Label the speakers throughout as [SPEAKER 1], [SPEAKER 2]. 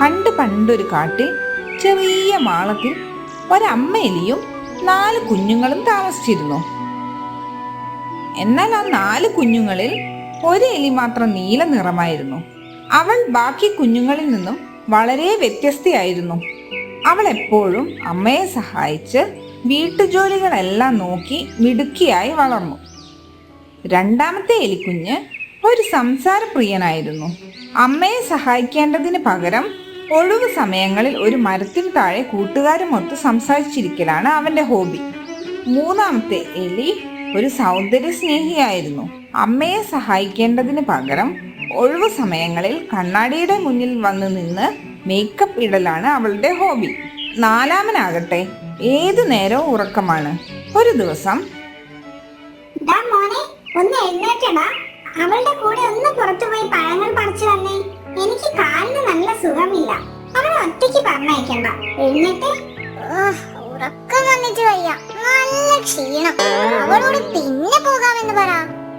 [SPEAKER 1] പണ്ടൊരു കാട്ടിൽ ചെറിയ മാളത്തിൽ ഒരമ്മ എലിയും നാല് കുഞ്ഞുങ്ങളും താമസിച്ചിരുന്നു. എന്നാൽ ആ നാല് കുഞ്ഞുങ്ങളിൽ ഒരു എലി മാത്രം നീല നിറമായിരുന്നു. അവൾ ബാക്കി കുഞ്ഞുങ്ങളിൽ നിന്നും വളരെ വ്യത്യസ്തയായിരുന്നു. അവൾ എപ്പോഴും അമ്മയെ സഹായിച്ച് വീട്ടുജോലികളെല്ലാം നോക്കി മിടുക്കിയായി വളർന്നു. രണ്ടാമത്തെ എലിക്കുഞ്ഞ് ഒരു സംസാരപ്രിയനായിരുന്നു. അമ്മയെ സഹായിക്കേണ്ടതിന് പകരം ഒഴിവ് സമയങ്ങളിൽ ഒരു മരത്തിന് താഴെ കൂട്ടുകാരുമൊത്ത് സംസാരിച്ചിരിക്കലാണ് അവന്റെ ഹോബി. മൂന്നാമത്തെ എലി ഒരു സൗന്ദര്യ സ്നേഹിയായിരുന്നു അമ്മയെ സഹായിക്കേണ്ടതിന് പകരം ഒഴിവ് സമയങ്ങളിൽ കണ്ണാടിയുടെ മുന്നിൽ വന്ന് നിന്ന് മേക്കപ്പ് ഇടലാണ് അവളുടെ ഹോബി. നാലാമനാകട്ടെ ഏതു നേരവും ഉറക്കമാണ്. ഒരു ദിവസം
[SPEAKER 2] അവളുടെ കൂടെ ഒന്ന് പുറത്തുപോയി പഴങ്ങൾ പറിച്ചു വന്നേ. എനിക്ക് കാലിന് നല്ല സുഖമില്ല. അവനെ ഒറ്റയ്ക്ക് പറഞ്ഞയക്കണ്ട. എന്നിട്ട്? ഉറക്കം വന്നിട്ട് വയ്യ. നല്ല ക്ഷീണം. അവളോട് പിന്നെ പോകാമെന്ന് പറ.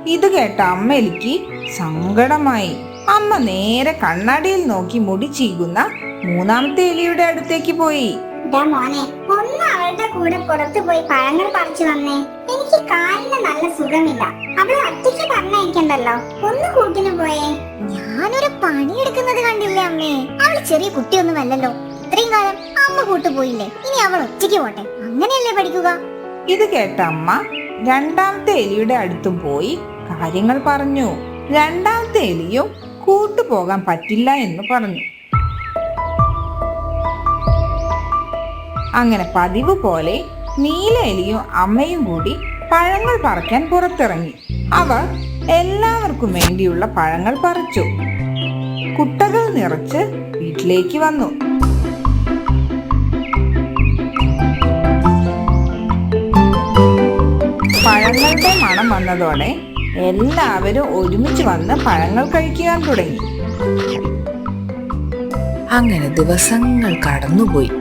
[SPEAKER 1] ഇത് കേട്ട അമ്മ എനിക്ക് സങ്കടമായി. അമ്മ നേരെ കണ്ണാടിയിൽ നോക്കി മുടി ചീകുന്ന മൂന്നാമത്തെ എലിയുടെ അടുത്തേക്ക് പോയി.
[SPEAKER 2] ഡാ മോനെ ഒന്ന് അവളുടെ കൂടെ പുറത്തു പോയി പഴങ്ങൾ പറിച്ചു വന്നേ. എനിക്ക് കാലിന് നല്ല സുഖമില്ല. അവളെ ഒറ്റയ്ക്ക് പറഞ്ഞയക്കണ്ടല്ലോ. ഒന്ന് കൂട്ടിന് പോയേ. ഞാനൊരു പണിയെടുക്കുന്നത് കണ്ടില്ലേ അമ്മേ? അവൾ ചെറിയ കുട്ടിയൊന്നുമല്ലല്ലോ. ഇത്രയും കാലം അമ്മ കൂട്ടു പോയില്ലേ? ഇനി അവൾ ഒറ്റയ്ക്ക് പോട്ടെ. അങ്ങനെയല്ലേ പഠിക്കുക?
[SPEAKER 1] ഇത് കേട്ട അമ്മ രണ്ടാമത്തെ എലിയുടെ അടുത്തും പോയി കാര്യങ്ങൾ പറഞ്ഞു. രണ്ടാമത്തെ എലിയും കൂട്ടുപോകാൻ പറ്റില്ല എന്ന് പറഞ്ഞു. അങ്ങനെ പതിവ് പോലെ നീല എലിയും അമ്മയും കൂടി പഴങ്ങൾ പറിക്കാൻ പുറത്തിറങ്ങി. അവർ എല്ലാവർക്കും വേണ്ടിയുള്ള പഴങ്ങൾ പറിച്ചു. കുട്ടകൾ നിറച്ച് വീട്ടിലേക്ക് വന്നു. പഴങ്ങളുടെ മണം വന്നതോടെ എല്ലാവരും ഒരുമിച്ച് വന്ന് പഴങ്ങൾ കഴിക്കാൻ തുടങ്ങി.
[SPEAKER 3] അങ്ങനെ ദിവസങ്ങൾ കടന്നുപോയി.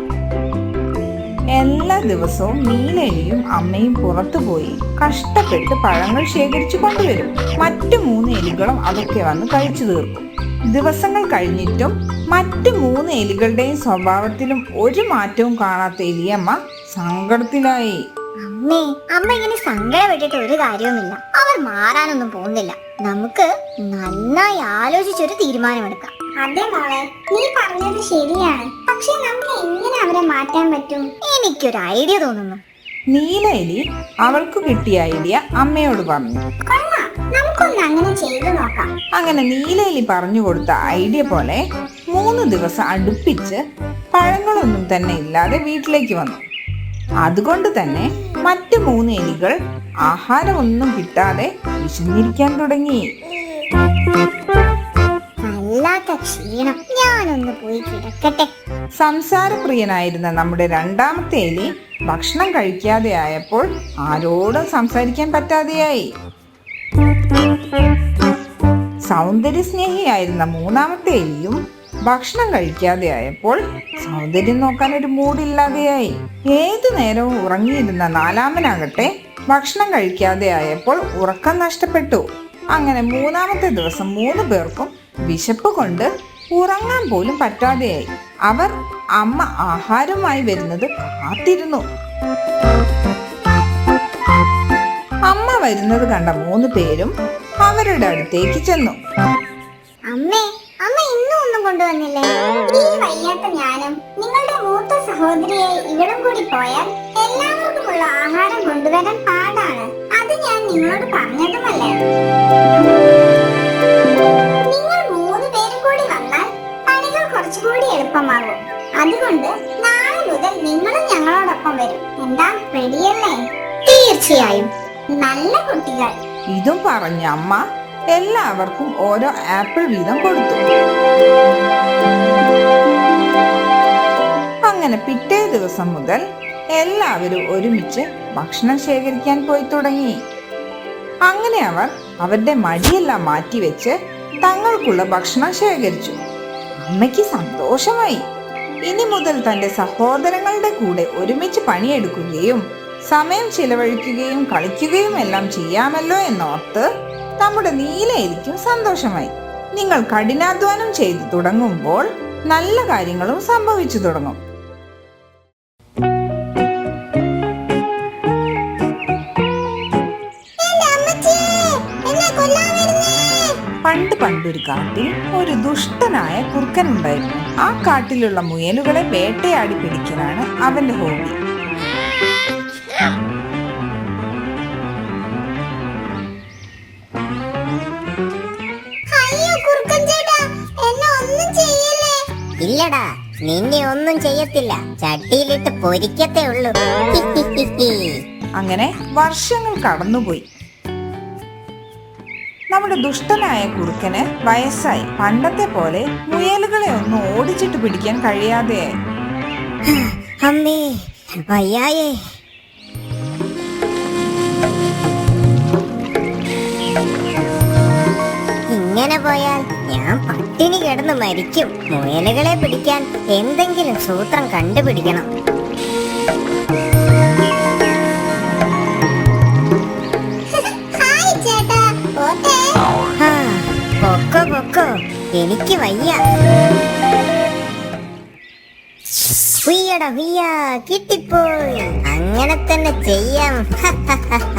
[SPEAKER 1] എല്ലാ ദിവസവും നീലലിയും അമ്മയും പുറത്തുപോയി കഷ്ടപ്പെട്ട് പഴങ്ങൾ ശേഖരിച്ചു കൊണ്ടുവരും. മറ്റു മൂന്ന് എലികളും അതൊക്കെ വന്ന് കഴിച്ചു തീർക്കും. ദിവസങ്ങൾ കഴിഞ്ഞിട്ടും മറ്റു മൂന്ന് എലികളുടെയും സ്വഭാവത്തിലും ഒരു മാറ്റവും കാണാത്ത എലിയമ്മ സങ്കടത്തിലായി.
[SPEAKER 2] അമ്മേ അമ്മ ഇങ്ങനെ സങ്കടപ്പെട്ടിട്ട് ഒരു കാര്യവുമില്ല. അവർ മാറാനൊന്നും പോകുന്നില്ല. നമുക്ക് നന്നായി ആലോചിച്ചൊരു തീരുമാനമെടുക്കാം. അതെ മോളെ നീ പറഞ്ഞത് ശരിയാണ്. പക്ഷെ നമുക്ക് എങ്ങനെ അവരെ മാറ്റാൻ പറ്റും? എനിക്കൊരു ഐഡിയ തോന്നുന്നു.
[SPEAKER 1] നീല എലി അവൾക്ക് കിട്ടിയ ഐഡിയ അമ്മയോട് പറഞ്ഞു.
[SPEAKER 2] കൊള്ളാം. നമുക്കൊന്ന് അങ്ങനെ ചെയ്തു നോക്കാം.
[SPEAKER 1] അങ്ങനെ നീലലി പറഞ്ഞു കൊടുത്ത ഐഡിയ പോലെ മൂന്ന് ദിവസം അടുപ്പിച്ച് പഴങ്ങളൊന്നും തന്നെ ഇല്ലാതെ വീട്ടിലേക്ക് വന്നു. അതുകൊണ്ട് തന്നെ മറ്റു മൂന്ന് എലികൾ ആഹാരമൊന്നും കിട്ടാതെ വിശന്നിരിക്കാൻ തുടങ്ങി.
[SPEAKER 2] വല്ലാത്ത ക്ഷീണം. ഞാനൊന്ന് പോയി കിടക്കട്ടെ.
[SPEAKER 1] സംസാരപ്രിയനായിരുന്ന നമ്മുടെ രണ്ടാമത്തെ എലി ഭക്ഷണം കഴിക്കാതെ ആയപ്പോൾ ആരോടും സംസാരിക്കാൻ പറ്റാതെയായി. സൗന്ദര്യ സ്നേഹിയായിരുന്ന മൂന്നാമത്തെ എലിയും ഭക്ഷണം കഴിക്കാതെ ആയപ്പോൾ സൗന്ദര്യം നോക്കാൻ ഒരു മൂടില്ലാതെയായി. ഏതു നേരവും ഉറങ്ങിയിരുന്ന നാലാമനാകട്ടെ ഭക്ഷണം കഴിക്കാതെ ആയപ്പോൾ ഉറക്കം നഷ്ടപ്പെട്ടു. അങ്ങനെ മൂന്നാമത്തെ ദിവസം മൂന്ന് പേർക്കും വിശപ്പ് കൊണ്ട് ഉറങ്ങാൻ പോലും പറ്റാതെയായി. അവർ അമ്മ ആഹാരമായി വരുന്നത് കാത്തിരുന്നു. അമ്മ വരുന്നത് കണ്ട മൂന്ന് പേരും അവരുടെ അടുത്തേക്ക് ചെന്നു.
[SPEAKER 2] അമ്മേ അമ്മ ഇന്നും ഒന്നും കൊണ്ടുവന്നില്ലേ? ഈ വയ്യാത്ത ഞാനും നിങ്ങളുടെ മൂത്ത സഹോദരിയെ ഇവളും കൂടി പോയാൽ എല്ലാവർക്കുമുള്ള ആഹാരം കൊണ്ടുവരാൻ പാടാണ്. അത് ഞാൻ നിങ്ങളോട് പറഞ്ഞതുമല്ലേ? കുറച്ചുകൂടി എളുപ്പമാകും. അതുകൊണ്ട് നാളെ മുതൽ നിങ്ങളും ഞങ്ങളോടൊപ്പം വരും. എന്താ? റെഡിയല്ലേ? തീർച്ചയായും. നല്ല കുട്ടികൾ.
[SPEAKER 1] ഇതും പറഞ്ഞ അമ്മ എല്ലാവർക്കും ഓരോ ആപ്പിൾ വീതം കൊടുത്തു. അങ്ങനെ പിറ്റേ ദിവസം മുതൽ എല്ലാവരും ഒരുമിച്ച് ഭക്ഷണം ശേഖരിക്കാൻ പോയി തുടങ്ങി. അങ്ങനെ അവർ അവരുടെ മടിയെല്ലാം മാറ്റിവെച്ച് തങ്ങൾക്കുള്ള ഭക്ഷണം ശേഖരിച്ചു. അമ്മയ്ക്ക് സന്തോഷമായി. ഇനി മുതൽ തന്റെ സഹോദരങ്ങളുടെ കൂടെ ഒരുമിച്ച് പണിയെടുക്കുകയും സമയം ചിലവഴിക്കുകയും കളിക്കുകയും എല്ലാം ചെയ്യാമല്ലോ എന്നോർത്ത് നമ്മുടെ നീലയിരിക്കും സന്തോഷമായി. നിങ്ങൾ കഠിനാധ്വാനം ചെയ്തു തുടങ്ങുമ്പോൾ നല്ല കാര്യങ്ങളും സംഭവിച്ചു തുടങ്ങും. പണ്ട് പണ്ടൊരു കാട്ടിൽ ഒരു ദുഷ്ടനായ കുറുക്കൻ ഉണ്ടായിരുന്നു ആ കാട്ടിലുള്ള മുയലുകളെ വേട്ടയാടി പിടിക്കലാണ് അവന്റെ ഹോബി.
[SPEAKER 4] ഇല്ലടാ നിന്നെ ഒന്നും ചെയ്യത്തില്ല. ചട്ടിയിലിട്ട് പൊരിക്കത്തേ ഉള്ളൂ.
[SPEAKER 1] അങ്ങനെ വർഷങ്ങൾ കടന്നുപോയി. നമ്മുടെ ദുഷ്ടനായ കുറുക്കന് വയസ്സായി. പണ്ടത്തെ പോലെ മുയലുകളെ ഒന്നും ഓടിച്ചിട്ട് പിടിക്കാൻ കഴിയാതെയായി.
[SPEAKER 4] അമ്മേ വയ്യായേ. ഇങ്ങനെ പോയാൽ ഞാൻ പട്ടിണി കിടന്ന് മരിക്കും. മുയലുകളെ പിടിക്കാൻ എന്തെങ്കിലും സൂത്രം കണ്ടുപിടിക്കണം. എനിക്ക് വയ്യ. കിട്ടിപ്പോയി. അങ്ങനെ തന്നെ ചെയ്യാം. ഹ, ഹ, ഹ, ഹ.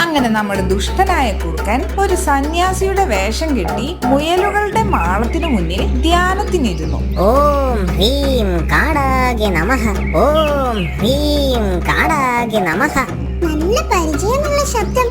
[SPEAKER 1] അങ്ങനെ നമ്മുടെ ദുഷ്ടനായ കുറുക്കൻ ഒരു സന്യാസിയുടെ വേഷം കെട്ടി മുയലുകളുടെ മാളത്തിനു മുന്നിൽ ധ്യാനത്തിനിരുന്നു.
[SPEAKER 4] ഓം ഹ്രീം കാടാകെ നമഃ. ഓം ഹ്രീം കാടാകെ നമഃ.
[SPEAKER 2] നല്ല പരിചയമുള്ള ശബ്ദം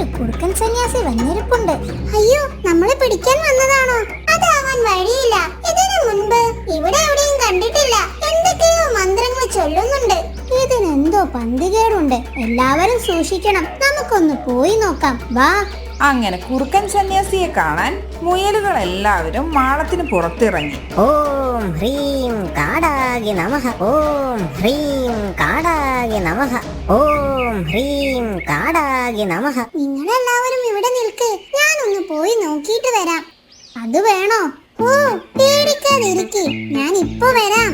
[SPEAKER 2] ഒരു കുറുക്കൻ സന്യാസി വന്നിരിപ്പുണ്ട്. അയ്യോ നമ്മളെ പിടിക്കാൻ വന്നതാണോ? അതാവാൻ വഴിയില്ല. ഇതിനു മുൻപ് ഇവിടെ എവിടെയും കണ്ടിട്ടില്ല. എന്തൊക്കെയോ മന്ത്രങ്ങൾ ചൊല്ലുന്നുണ്ട്. ഇതിനെന്തോ പന്തികേടുണ്ട്. എല്ലാവരും സൂക്ഷിക്കണം. നമുക്കൊന്ന് പോയി നോക്കാം. വാ.
[SPEAKER 1] അങ്ങനെ കുറുക്കൻ സന്യാസിയെ കാണാൻ മുയലുകൾ എല്ലാവരും മാളത്തിന് പുറത്തിറങ്ങി.
[SPEAKER 4] ഓം ഹ്രീം കാടാകി നമഹ ഓം ഹ്രീം കാടാകി നമഹ ഓം ഹ്രീം കാടാകി നമഹ
[SPEAKER 2] നിങ്ങളെല്ലാവരും ഇവിടെ നിൽക്ക്. ഞാനൊന്ന് പോയി നോക്കിയിട്ട് വരാം. അത് വേണോ? ഓ പേടിക്കാതിരിക്കെ. ഞാൻ ഇപ്പൊ വരാം.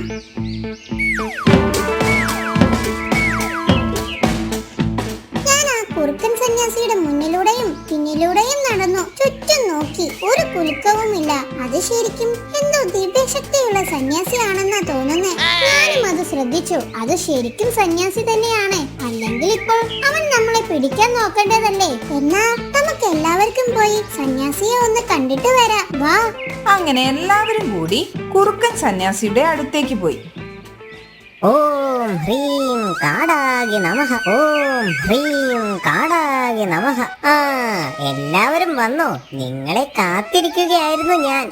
[SPEAKER 2] ശരിക്കും എന്തോ ദിവ്യശക്തിയുള്ള സന്യാസിയാണെന്നാ തോന്നുന്നേ. ഞാനും അത് ശ്രദ്ധിച്ചു. അത് ശരിക്കും സന്യാസി തന്നെയാണ്. അല്ലെങ്കിൽ ഇപ്പോൾ അവൻ നമ്മളെ പിടിക്കാൻ നോക്കേണ്ടതല്ലേ? എന്നാ നമുക്ക് എല്ലാവർക്കും പോയി സന്യാസിയെ ഒന്ന് കണ്ടിട്ട് വരാം. വാ.
[SPEAKER 1] അങ്ങനെ എല്ലാവരും കൂടി കുറുക്കൻ സന്യാസിയുടെ അടുത്തേക്ക് പോയി.
[SPEAKER 4] ഓം ഹ്രീം കാടാകി നമഃ. ഓം ഹ്രീം കാടാകി നമഃ. ആ എല്ലാവരും വന്നോ. നിങ്ങളെ കാത്തിരിക്കുകയായിരുന്നു ഞാൻ.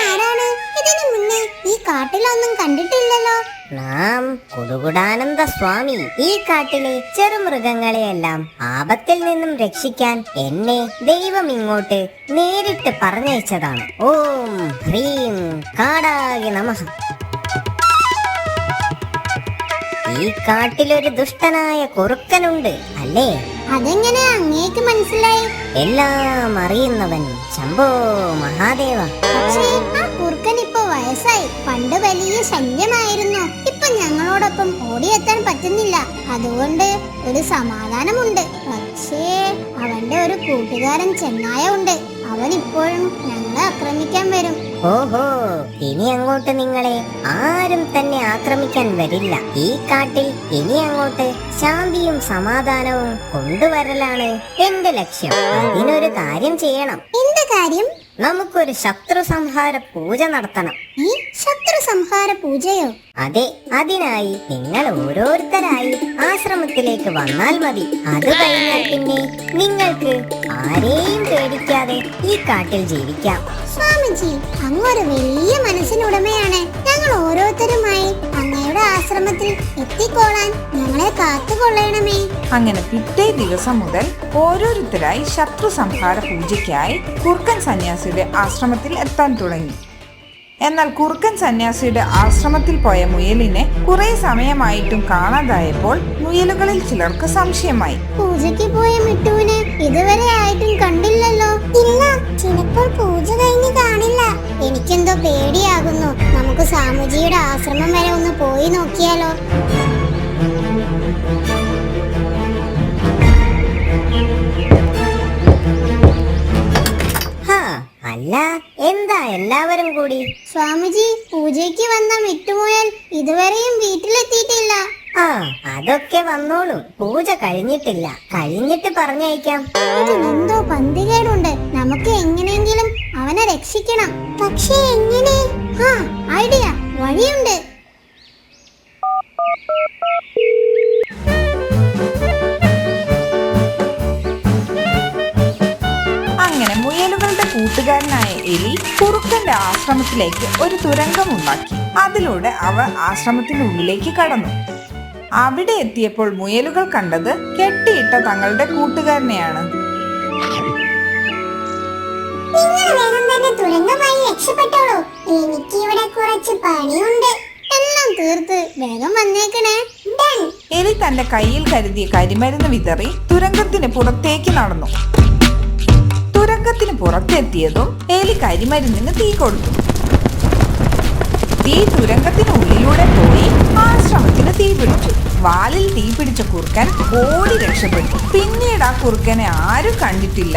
[SPEAKER 2] ആരാണ് ഇതിനു മുന്നേ ഈ കാട്ടിലൊന്നും കണ്ടിട്ടില്ലല്ലോ.
[SPEAKER 4] നാം കുടുകുടാനന്ദ സ്വാമി ഈ കാട്ടിലെ ചെറുമൃഗങ്ങളെയെല്ലാം ആപത്തിൽ നിന്നും രക്ഷിക്കാൻ എന്നെ ദൈവം ഇങ്ങോട്ട് നേരിട്ട് പറഞ്ഞയച്ചതാണ്. ഓം ഹ്രീം കാടാകി നമഃ. ഈ കാട്ടിലൊരു ദുഷ്ടനായ കുറുക്കനുണ്ട് അല്ലേ?
[SPEAKER 2] അതെങ്ങനെ അങ്ങേക്ക് മനസ്സിലായി?
[SPEAKER 4] എല്ലാം അറിയുന്നവൻ ശംഭോ മഹാദേവ.
[SPEAKER 2] പക്ഷേ ആ കുറുക്കൻ ഇപ്പൊ വയസ്സായി. പണ്ട് വലിയ ശല്യമായിരുന്നു. ഇപ്പൊ ഞങ്ങളോടൊപ്പം ഓടിയെത്താൻ പറ്റുന്നില്ല. അതുകൊണ്ട് ഒരു സമാധാനമുണ്ട്. പക്ഷേ അവന്റെ ഒരു കൂട്ടുകാരൻ ചെന്നായ ഉണ്ട്. അവൻ ഇപ്പോഴും ഞങ്ങളെ ആക്രമിക്കാൻ വരും.
[SPEAKER 4] ഓഹോ ഇനി അങ്ങോട്ട് നിങ്ങളെ ആരും തന്നെ ആക്രമിക്കാൻ വരില്ല. ഈ കാട്ടിൽ ഇനി അങ്ങോട്ട് ശാന്തിയും സമാധാനവും കൊണ്ടുവരലാണ് എന്റെ ലക്ഷ്യം. അതിനൊരു കാര്യം ചെയ്യണം.
[SPEAKER 2] എന്ത് കാര്യം?
[SPEAKER 4] നമുക്കൊരു ശത്രു സംഹാര പൂജ നടത്തണം.
[SPEAKER 2] ഈ ശത്രു സംഹാര പൂജയോ?
[SPEAKER 4] അതെ അതിനായി നിങ്ങൾ ഓരോരുത്തരായി ആശ്രമത്തിലേക്ക് വന്നാൽ മതി. അത് കഴിഞ്ഞാൽ പിന്നെ നിങ്ങൾക്ക് ആരെയും പേടിക്കാതെ ഈ കാട്ടിൽ ജീവിക്കാം.
[SPEAKER 2] സ്വാമിജി അങ്ങ് ഒരു വലിയ മനസ്സിനുടമയാണ്. ഞങ്ങൾ ഓരോരുത്തരുമായി അങ്ങയുടെ ആശ്രമത്തിൽ എത്തിക്കോളാൻ ഞങ്ങളെ കാത്തുകൊള്ളണമേ.
[SPEAKER 1] അങ്ങനെ പിറ്റേ ദിവസം മുതൽ ഓരോരുത്തരായി ശത്രു സംഹാര പൂജയ്ക്കായി കുർക്കൻ സന്യാസിയുടെ ആശ്രമത്തിൽ എത്താൻ തുടങ്ങി. എന്നാൽ കുറുക്കൻ സന്യാസിയുടെ ആശ്രമത്തിൽ പോയ മുയലിനെ കുറെ സമയമായിട്ടും കാണാതായപ്പോൾ മുയലുകളിൽ ചിലർക്ക് സംശയമായി.
[SPEAKER 2] പൂജയ്ക്ക് പോയ മിട്ടുവിനെ ഇതുവരെ ആയിട്ടും കണ്ടില്ലല്ലോ. ഇല്ല ചിലപ്പോൾ പൂജ കഴിഞ്ഞ് കാണില്ല. എനിക്കെന്തോ പേടിയാകുന്നു. നമുക്ക് സാമുജിയുടെ ആശ്രമം വരെ ഒന്ന് പോയി നോക്കിയാലോ.
[SPEAKER 4] അല്ല എന്താ എല്ലാവരും കൂടി?
[SPEAKER 2] സ്വാമിജി പൂജയ്ക്ക് വന്ന വിട്ടുപോയാൽ ഇതുവരെയും വീട്ടിലെത്തിയിട്ടില്ല.
[SPEAKER 4] ആ അതൊക്കെ വന്നോളും. പൂജ കഴിഞ്ഞിട്ടില്ല. കഴിഞ്ഞിട്ട് പറഞ്ഞയക്കാം.
[SPEAKER 2] എന്തോ പന്തികേടുണ്ട്. നമുക്ക് എങ്ങനെയെങ്കിലും അവനെ രക്ഷിക്കണം. പക്ഷേ എങ്ങനെ? ആ ഐഡിയ.
[SPEAKER 1] ആശ്രമത്തിലേക്ക് ഒരു തുരങ്കം ഉണ്ടാക്കി. അതിലൂടെ അവ ആശ്രമത്തിനുള്ളിലേക്ക് കടന്നു. അവിടെ എത്തിയപ്പോൾ മുയലുകൾ കണ്ടത് കെട്ടിയിട്ട തങ്ങളുടെ കൂട്ടുകാരനെയാണ്.
[SPEAKER 2] നിങ്ങൾ വേഗം തന്നെ തുരങ്കമായി രക്ഷപ്പെട്ടോളൂ. എനിക്ക് ഇവിടെ കുറച്ച് പണിയുണ്ട്. എല്ലാം തീർത്ത് വേഗം വന്നേക്കണേ.
[SPEAKER 1] എലി തന്റെ കയ്യിൽ കരുതിയ കരിമരുന്ന് വിതറി തുരങ്കത്തിന് പുറത്തേക്ക് നടന്നു. തുരങ്കത്തിന് പുറത്തെത്തിയതും എലി കരിമരുന്നിന് തീ കൊടുത്തു. തീ തുരങ്കത്തിനുള്ളിലൂടെ പോയി ആശ്രമത്തിന് തീ പിടിച്ചു. വാലിൽ തീ പിടിച്ച കുറുക്കൻ ഓടി രക്ഷപ്പെട്ടു. പിന്നീട് ആ കുറുക്കനെ ആരും കണ്ടിട്ടില്ല.